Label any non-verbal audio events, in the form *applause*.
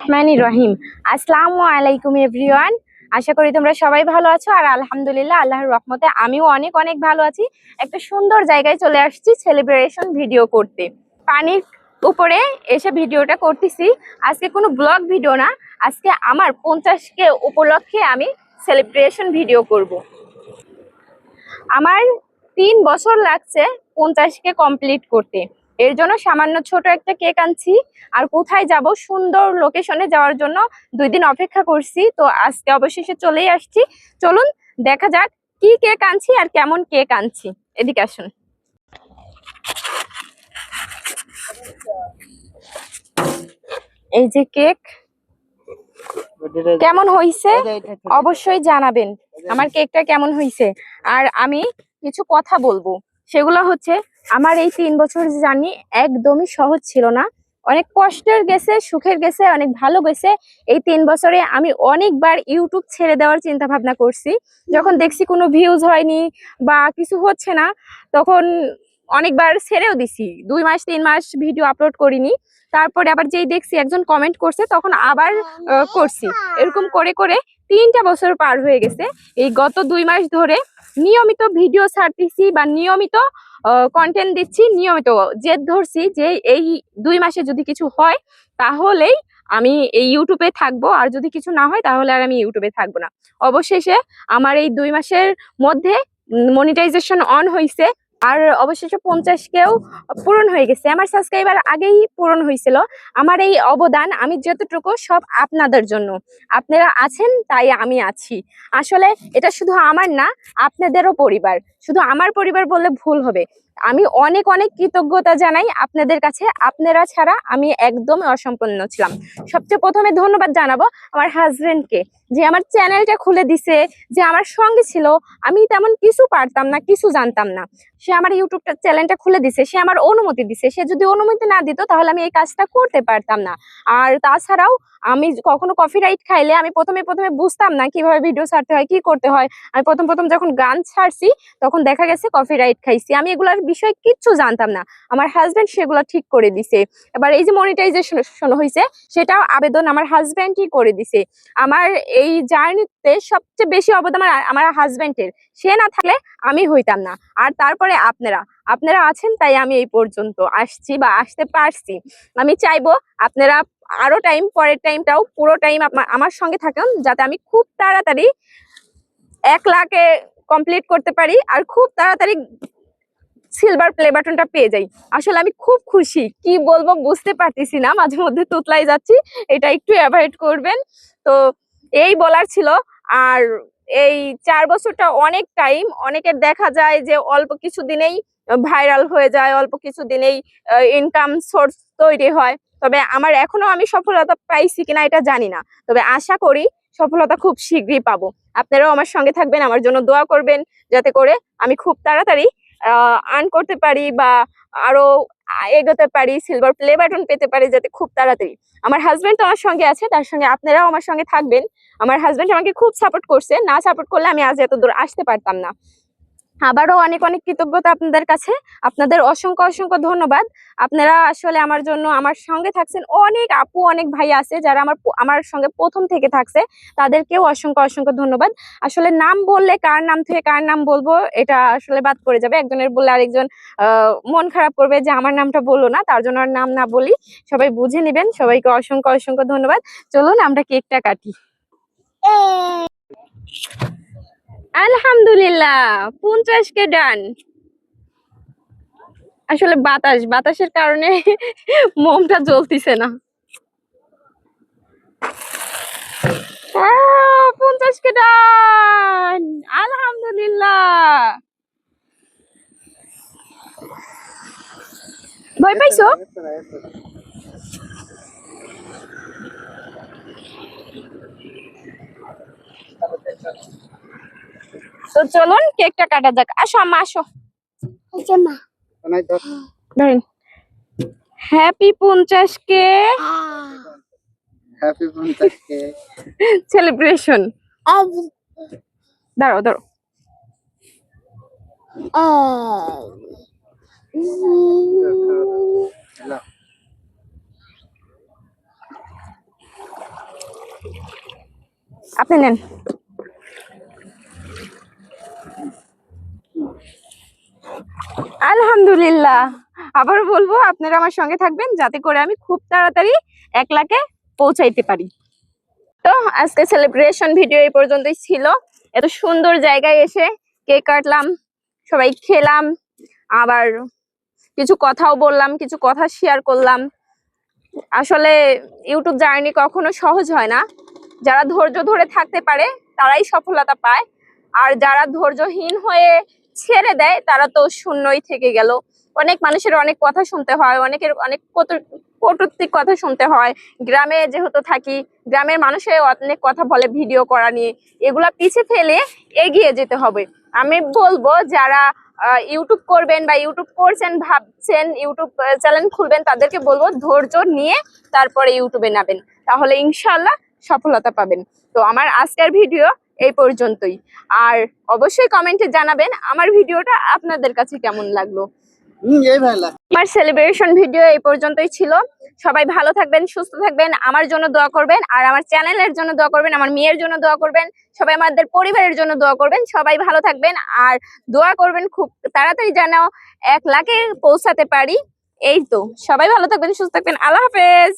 রহমানি রহিম। আসসালামু আলাইকুম এভরিওয়ান আশা করি তোমরা সবাই ভালো আছো আর আলহামদুলিল্লাহ, আল্লাহর রহমতে আমিও অনেক অনেক ভালো আছি। একটা সুন্দর জায়গায় চলে আসছি সেলিব্রেশন ভিডিও করতে। পানির উপরে এসে ভিডিওটা করতেছি। আজকে কোনো ব্লগ ভিডিও না, আজকে আমার পঞ্চাশকে উপলক্ষে আমি সেলিব্রেশন ভিডিও করব। আমার তিন বছর লাগছে পঞ্চাশকে কমপ্লিট করতে। এর জন্য সামান্য ছোট একটা কেক আনছি। আর কোথায় যাব সুন্দর লোকেশনে যাওয়ার জন্য দুই দিন অপেক্ষা করছি। তো আজকে অবশেষে চলেই আসছি। চলুন দেখা যাক কি কেক আনছি আর কেমন কেক আনছি। এদিকে আসুন। এই যে কেক কেমন হইছে? অবশ্যই জানাবেন আমার কেকটা কেমন হয়েছে আর আমি কিছু কথা বলব। সেগুলো হচ্ছে আমার এই তিন বছর জার্নি একদমই সহজ ছিল না। অনেক কষ্টের গেছে, সুখের গেছে, অনেক ভালো গেছে। এই তিন বছরে আমি অনেকবার ইউটিউব ছেড়ে দেওয়ার চিন্তা ভাবনা করছি। যখন দেখছি কোনো ভিউজ হয়নি বা কিছু হচ্ছে না, তখন অনেকবার ছেড়েও দিছি। দুই মাস, তিন মাস ভিডিও আপলোড করিনি। তারপরে আবার যেই দেখছি একজন কমেন্ট করছে, তখন আবার করছি। এরকম করে করে তিনটা বছর পার হয়ে গেছে। এই গত দুই মাস ধরে নিয়মিত ভিডিও ছাড়তেছি বা নিয়মিত কন্টেন্ট দিচ্ছি নিয়মিত। জেদ ধরছি যে এই দুই মাসে যদি কিছু হয়, তাহলেই আমি এই ইউটিউবে থাকব। আর যদি কিছু না হয়, তাহলে আর আমি ইউটিউবে থাকব না। অবশেষে আমার এই দুই মাসের মধ্যে মনিটাইজেশন অন হয়েছে আর অবশেষে পঞ্চাশ কেও পূরণ হয়ে গেছে। আমার সাবস্ক্রাইবার আগেই পূরণ হয়েছিল। আমার এই অবদান আমি যতটুকু সব আপনাদের জন্য। আপনারা আছেন, তাই আমি আছি। আসলে এটা শুধু আমার না, আপনাদেরও পরিবার। শুধু আমার পরিবার বললে ভুল হবে। আমি অনেক অনেক কৃতজ্ঞতা জানাই আপনাদের কাছে। আপনারা ছাড়া আমি একদমই অসম্পূর্ণ ছিলাম। সবচেয়ে প্রথমে ধন্যবাদ জানাব আমার হাজবেন্ডকে যে আমার চ্যানেলটা খুলে দিছে, যে আমার সঙ্গে ছিল। আমি তেমন কিছু পারতাম না, কিছু জানতাম না। সে আমার ইউটিউব চ্যানেলটা খুলে দিছে, সে আমার অনুমতি দিছে। সে যদি অনুমতি না দিত, তাহলে আমি এই কাজটা করতে পারতাম না। আর তাছাড়াও আমি কখনো কপিরাইট খাইলে আমি প্রথমে প্রথমে বুঝতাম না কীভাবে ভিডিও ছাড়তে হয়, কি করতে হয়। আমি প্রথম প্রথম যখন গান ছাড়ছি, তখন দেখা গেছে কপিরাইট খাইছি। আমি এগুলোর বিষয়ে কিচ্ছু জানতাম না। আমার হাজবেন্ড সেগুলো ঠিক করে দিছে। এবার এই যে মনিটাইজেশন হয়েছে সেটাও আবেদন আমার হাজবেন্ডই করে দিছে। আমার এই জার্নিতে সবচেয়ে বেশি অবদান আমার হাজবেন্ডের সে না থাকলে আমি হইতাম না। আর তারপরে আপনারা আপনারা আছেন তাই আমি এই পর্যন্ত আসছি বা আসতে পারছি। আমি চাইব আপনারা আরও টাইম পরের টাইমটাও পুরো টাইম আমার সঙ্গে থাকুন যাতে আমি খুব তাড়াতাড়ি এক লাখে কমপ্লিট করতে পারি। আর খুব তাড়াতাড়ি সিলভার প্লে বাটনটা পেয়ে যাই। আসলে আমি খুব খুশি। কি বলব বুঝতে পারতেছি না, মাঝে মধ্যে তুতলাই যাচ্ছি। এটা একটু অ্যাভয়েড করবেন। তো এই বলার ছিল। আর এই চার বছরটা অনেক টাইম অনেকের দেখা যায় যে অল্প কিছু দিনেই ভাইরাল হয়ে যায়, অল্প কিছু দিনেই ইনকাম সোর্স তৈরি হয়। তবে আমার এখনও আমি সফলতা পাইছি কিনা এটা জানি না। তবে আশা করি সফলতা খুব শীঘ্রই পাবো। আপনারাও আমার সঙ্গে থাকবেন, আমার জন্য দোয়া করবেন, যাতে করে আমি খুব তাড়াতাড়ি আর্ন করতে পারি বা আরও এগোতে পারি সিলভার প্লে বাটন পেতে পারি যাতে খুব তাড়াতাড়ি। আমার হাজব্যান্ড তো আমার সঙ্গে আছে, তার সঙ্গে আপনারাও আমার সঙ্গে থাকবেন। আমার হাজব্যান্ড আমাকে খুব সাপোর্ট করছে। না সাপোর্ট করলে আমি আজ এত দূর আসতে পারতাম না। আবারও অনেক অনেক কৃতজ্ঞতা আপনাদের কাছে। আপনাদের অসংখ্য অসংখ্য ধন্যবাদ। আপনারা আসলে আমার জন্য, আমার সঙ্গে থাকছেন অনেক আপু, অনেক ভাই আছে যারা আমার আমার সঙ্গে প্রথম থেকে থাকছে। তাদেরকেও অসংখ্য অসংখ্য ধন্যবাদ। আসলে নাম বললে কার নাম থেকে কার নাম বলব, এটা আসলে বাদ পড়ে যাবে। একজনের বললে আরেকজন মন খারাপ করবে যে আমার নামটা বলল না, তার জন্য আর নাম না বলি। সবাই বুঝে নেবেন। সবাইকে অসংখ্য অসংখ্য ধন্যবাদ। চলুন আমরা কেকটা কাটি। আলহামদুলিল্লাহ পঞ্চাশ কে ডান আসলে বাতাস, বাতাসের কারণে *laughs* মোমটা জ্বলতিছে না। পঞ্চাশ কে ডান আলহামদুলিল্লাহ। ভয় পাইছো? তো চলুন কেকটা কাটা যাক। আসো আম্মা আসো। ধরেন। হ্যাপি পঞ্চাশ কে? হ্যাপি পঞ্চাশ কে? সেলিব্রেশন দাঁড়াও দাঁড়াও। আপনি নেন। আলহামদুলিল্লাহ। আবার বলব, আপনারা আমার সঙ্গে থাকবেন যাতে করে আমি খুব তাড়াতাড়ি এক লাখে পৌঁছাইতে পারি। তো আজকে সেলিব্রেশন ভিডিও এই পর্যন্তই ছিল। এত সুন্দর জায়গায় এসে কেক কাটলাম, সবাই খেলাম, আবার কিছু কথাও বললাম, কিছু কথা শেয়ার করলাম। আসলে ইউটিউব জার্নি কখনো সহজ হয় না। যারা ধৈর্য ধরে থাকতে পারে, তারাই সফলতা পায়। আর যারা ধৈর্যহীন হয়ে ছেড়ে দেয়, তারা তো শূন্যই থেকে গেল। অনেক মানুষের অনেক কথা শুনতে হয়, অনেকের অনেক কটূক্তিক কথা শুনতে হয়। গ্রামে যেহেতু থাকি, গ্রামের মানুষের অনেক কথা বলে ভিডিও করা নিয়ে। এগুলা পিছে ফেলে এগিয়ে যেতে হবে। আমি বলব, যারা ইউটিউব করবেন বা ইউটিউব করছেন, ভাবছেন ইউটিউব চ্যানেল খুলবেন, তাদেরকে বলব, ধৈর্য নিয়ে তারপরে ইউটিউবে নাবেন তাহলে ইনশাল্লাহ সফলতা পাবেন। তো আমার আজকের ভিডিও এই পর্যন্তই। আর অবশ্যই কমেন্টে জানাবেন আমার ভিডিওটা আপনাদের কাছে কেমন লাগল। আমার সেলিব্রেশন ভিডিও এই পর্যন্তই ছিল। সবাই ভালো থাকবেন সুস্থ থাকবেন আমার জন্য দোয়া করবেন আর আমার চ্যানেলের জন্য দোয়া করবেন আমার মেয়ের জন্য দোয়া করবেন সবাই আমাদের পরিবারের জন্য দোয়া করবেন সবাই ভালো থাকবেন আর দোয়া করবেন খুব তাড়াতাড়ি যেন এক লাখে পৌঁছাতে পারি। এই তো সবাই ভালো থাকবেন সুস্থ থাকবেন আল্লাহ হাফেজ।